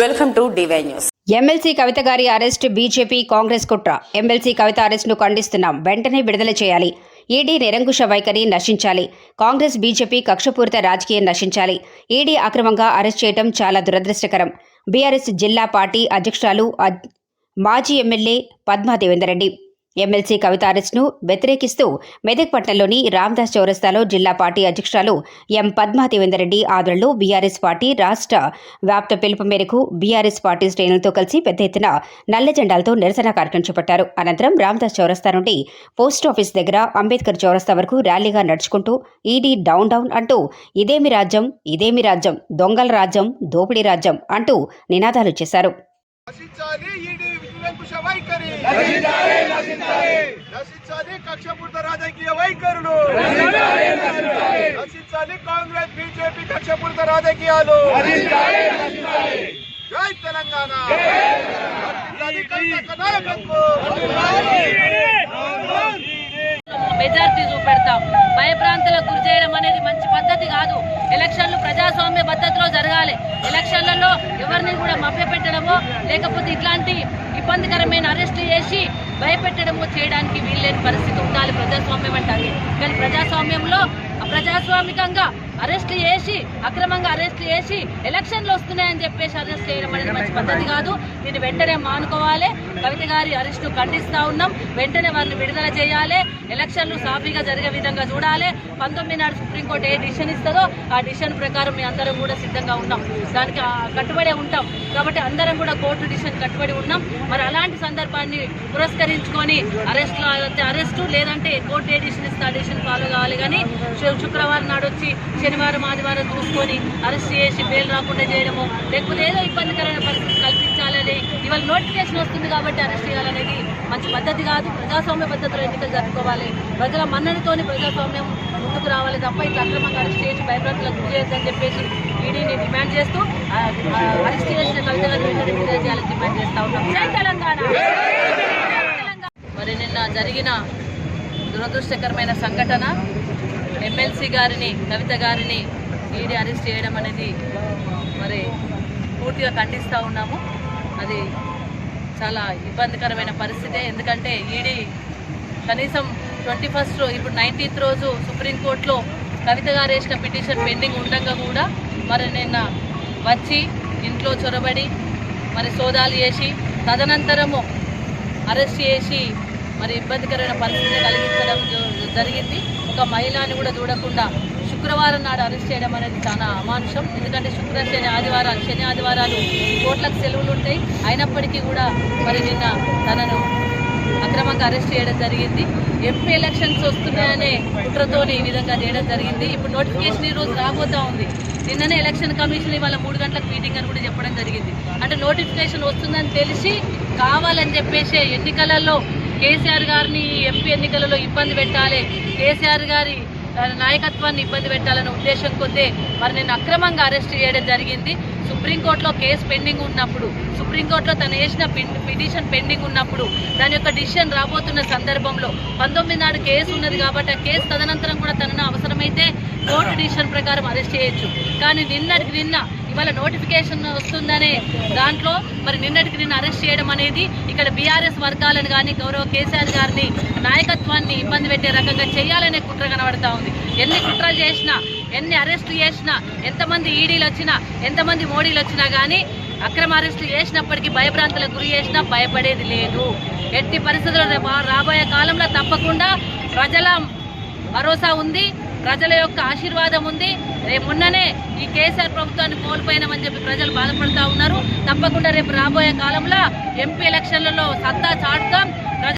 Welcome to D Y news. MLC Kavitha గారి arrest BJP Congress కుట్ర. MLC Kavitha అరెస్ట్ను ఖండిస్తున్నాం. వెంటనే విడుదల చేయాలి. ఈడీ నిరంకుశ వైఖరి నశించాలి. కాంగ్రెస్ బీజేపీ కక్షపూరిత రాజకీయం నశించాలి. ఈడీ అక్రమంగా అరెస్ట్ చేయడం చాలా దురదృష్టకరం. బీఆర్ఎస్ జిల్లా పార్టీ అధ్యక్షురాలు మాజీ ఎమ్మెల్యే పద్మా దేవేందర్ రెడ్డి. ఎమ్మెల్సీ కవిత అరెస్ట్ను వ్యతిరేకిస్తూ మెదక్ పట్టణంలోని రామ్దాస్ చౌరస్తాలో జిల్లా పార్టీ అధ్యక్షురాలు ఎం పద్మా దేవేందర్ రెడ్డి ఆధ్వర్యంలో బీఆర్ఎస్ పార్టీ రాష్ట్ర వ్యాప్త పిలుపు మేరకు బీఆర్ఎస్ పార్టీ శ్రేణులతో కలిసి పెద్ద ఎత్తున నల్ల జెండాలతో నిరసన కార్యక్రమం చేపట్టారు. అనంతరం రామ్దాస్ చౌరస్తా నుండి పోస్ట్ ఆఫీస్ దగ్గర అంబేద్కర్ చౌరస్తా వరకు ర్యాలీగా నడుచుకుంటూ ఈడీ డౌన్ డౌన్ అంటూ ఇదేమి రాజ్యం ఇదేమి రాజ్యం దొంగల రాజ్యం దోపిడీ రాజ్యం అంటూ నినాదాలు చేశారు. నిరంకుశ వైఖరి నశించాలి. కక్షపూరిత రాజకీయ వైఖరులు. నశించాలి కాంగ్రెస్ బీజేపీ కక్షపూరిత రాజకీయాలు. జై తెలంగాణ. నాయకత్వం. మెజార్టీ చూపెడతాం. భయప్రాంతాలకు గురి చేయడం అనేది మంచి పద్ధతి కాదు. ఎలక్షన్లు ప్రజాస్వామ్య పద్ధతిలో జరగాలి. ఎలక్షన్లలో ఎవరిని కూడా మభ్యపెట్టడమో లేకపోతే ఇట్లాంటి ఇబ్బందికరమైన అరెస్టులు చేసి భయపెట్టడమో చేయడానికి వీల్లేని పరిస్థితి ఉండాలి ప్రజాస్వామ్యం అంటే కానీ ప్రజాస్వామ్యంలో ప్రజాస్వామికంగా అరెస్ట్ చేసి అక్రమంగా అరెస్ట్ చేసి ఎలక్షన్లు వస్తున్నాయని చెప్పేసి అరెస్ట్ చేయడం అనేది మంచి పద్ధతి కాదు. దీన్ని వెంటనే మానుకోవాలి. కవిత గారి అరెస్టు ఖండిస్తా ఉన్నాం. వెంటనే వారిని విడుదల చేయాలి. ఎలక్షన్లు సాఫీగా జరిగే విధంగా చూడాలి. పంతొమ్మిది నాడు సుప్రీంకోర్టు ఏ డిసిషన్ ఇస్తుందో ఆ డిసిషన్ ప్రకారం మీ అందరం కూడా సిద్ధంగా ఉన్నాం. దానికి ఆ కట్టుబడే ఉంటాం. కాబట్టి అందరం కూడా కోర్టు డిసిషన్ కట్టుబడి ఉన్నాం. మరి అలాంటి సందర్భాన్ని పురస్కరించుకొని అరెస్ట్ అరెస్టు లేదంటే కోర్టు ఏ డిసిషన్ ఇస్తే ఆ డిసిషన్ ఫాలో కావాలి కానీ శుక్రవారం నాడు వచ్చి శనివారం ఆదివారం చూసుకొని అరెస్ట్ చేసి బెయిల్ రాకుండా చేయడము లేకపోతే ఏదో ఇబ్బందికరమైన పరిస్థితి కల్పించాలని ఇవాళ నోటిఫికేషన్ వస్తుంది కాబట్టి అరెస్ట్ చేయాలనేది మంచి పద్ధతి కాదు. ప్రజాస్వామ్య పద్ధతిలో ఎన్నికలు జరుపుకోవాలి. ప్రజల మన్ననతోని ప్రజాస్వామ్యం ముందుకు రావాలి తప్ప ఇట్లా అక్రమంగా అరెస్ట్ చేసి భయభ్రాంతులకు గురి చేయొద్దని చెప్పేసి ఈడీని డిమాండ్ చేస్తూ అరెస్ట్ చేసిన కవిత వెంటనే విడుదల చేయాలని డిమాండ్ చేస్తూ ఉన్నాం. జై తెలంగాణ! మరి నిన్న జరిగిన దురదృష్టకరమైన సంఘటన ఎమ్మెల్సీ గారిని కవిత గారిని ఈడీ అరెస్ట్ చేయడం అనేది మరి పూర్తిగా ఖండిస్తూ ఉన్నాము. అది చాలా ఇబ్బందికరమైన పరిస్థితే ఎందుకంటే ఈడీ కనీసం ట్వంటీ ఫస్ట్ ఇప్పుడు నైన్టీన్త్ రోజు సుప్రీంకోర్టులో కవిత గారు వేసిన పిటిషన్ పెండింగ్ ఉండగా కూడా మరి నిన్న వచ్చి ఇంట్లో చొరబడి మరి సోదాలు చేసి తదనంతరము అరెస్ట్ చేసి మరి ఇబ్బందికరమైన పరిస్థితి కలిగించడం జ- జరిగింది. ఒక మహిళని కూడా చూడకుండా శుక్రవారం నాడు అరెస్ట్ చేయడం అనేది చాలా అమానుషం. ఎందుకంటే శుక్ర శని ఆదివారాలు శని ఆదివారాలు కోట్లకు సెలవులు ఉంటాయి. అయినప్పటికీ కూడా మరి నిన్న తనను అక్రమంగా అరెస్ట్ చేయడం జరిగింది. ఎంపీ ఎలక్షన్స్ వస్తున్నాయనే కుట్రతో ఈ విధంగా చేయడం జరిగింది. ఇప్పుడు నోటిఫికేషన్ ఈ రోజు రాబోతా ఉంది. నిన్ననే ఎలక్షన్ కమిషన్ ఇవాళ మూడు గంటలకు మీటింగ్ అని కూడా చెప్పడం జరిగింది. అంటే నోటిఫికేషన్ వస్తుందని తెలిసి కావాలని చెప్పేసి ఎన్నికలలో కేసీఆర్ గారిని ఎంపీ ఎన్నికలలో ఇబ్బంది పెట్టాలి కేసీఆర్ గారి నాయకత్వాన్ని ఇబ్బంది పెట్టాలనే ఉద్దేశం కొద్దే మరి నేను అక్రమంగా అరెస్ట్ చేయడం జరిగింది. సుప్రీంకోర్టులో కేసు పెండింగ్ ఉన్నప్పుడు సుప్రీంకోర్టులో తను వేసిన పిటిషన్ పెండింగ్ ఉన్నప్పుడు దాని యొక్క డిసిషన్ రాబోతున్న సందర్భంలో పంతొమ్మిది నాడు కేసు ఉన్నది కాబట్టి ఆ కేసు తదనంతరం కూడా తనను అవసరమైతే కోర్టు డిసిషన్ ప్రకారం అరెస్ట్ చేయొచ్చు. కానీ నిన్నటికి నిన్న ఇవాళ నోటిఫికేషన్ వస్తుందనే దాంట్లో మరి నిన్నటికి నిన్న అరెస్ట్ చేయడం అనేది ఇక్కడ బీఆర్ఎస్ వర్గాలను కానీ గౌరవ కేసీఆర్ గారిని నాయకత్వాన్ని ఇబ్బంది పెట్టే రకంగా చేయాలనే కుట్ర కనబడతా ఉంది. ఎన్ని కుట్రలు చేసినా ఎన్ని అరెస్టులు చేసినా ఎంతమంది ఈడీలు వచ్చినా ఎంతమంది మోడీలు వచ్చినా కానీ అక్రమ అరెస్టులు చేసినప్పటికీ భయభ్రాంతులకు గురి చేసినా భయపడేది లేదు. ఎట్టి పరిస్థితుల్లో రేపు- రాబోయే కాలంలో తప్పకుండా ప్రజల భరోసా ఉంది ప్రజల యొక్క ఆశీర్వాదం ఉంది. రేపు మొన్ననే ఈ కేసీఆర్ ప్రభుత్వాన్ని కోల్పోయినామని చెప్పి ప్రజలు బాధపడుతూ ఉన్నారు. తప్పకుండా రేపు రాబోయే కాలంలో ఎంపీ ఎలక్షన్లలో సత్తా చాటుతాం.